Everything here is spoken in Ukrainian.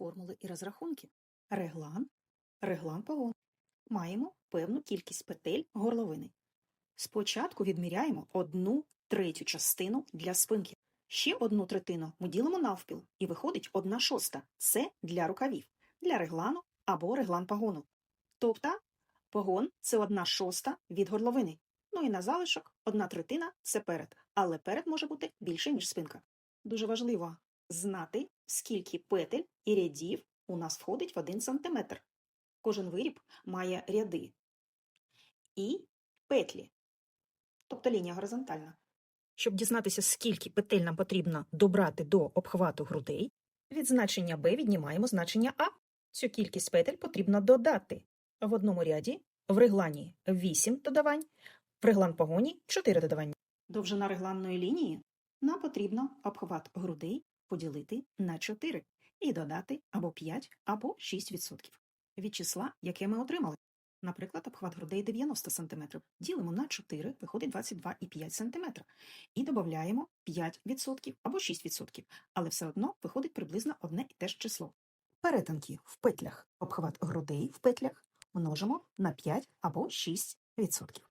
формули і розрахунки. Реглан, реглан погон. Маємо певну кількість петель горловини. Спочатку відміряємо одну третю частину для спинки. Ще одну третину ми ділимо навпіл, і виходить одна шоста. Це для рукавів, для реглану або реглан погону. Тобто погон це одна шоста від горловини. Ну і на залишок одна третина це перед, але перед може бути більше, ніж спинка. Дуже важливо знати, скільки петель і рядів у нас входить в 1 см. Кожен виріб має ряди і петлі, тобто лінія горизонтальна. Щоб дізнатися, скільки петель нам потрібно добрати до обхвату грудей, від значення Б віднімаємо значення А. Цю кількість петель потрібно додати. В одному ряді в реглані 8 додавань, в реглан погоні 4 додавання. Довжина регланної лінії нам потрібно обхват грудей поділити на 4 і додати або 5, або 6% від числа, яке ми отримали. Наприклад, обхват грудей 90 см. Ділимо на 4, виходить 22,5 см. І додаємо 5% або 6%, але все одно виходить приблизно одне і те ж число. Перетинки в петлях. Обхват грудей в петлях множимо на 5 або 6%.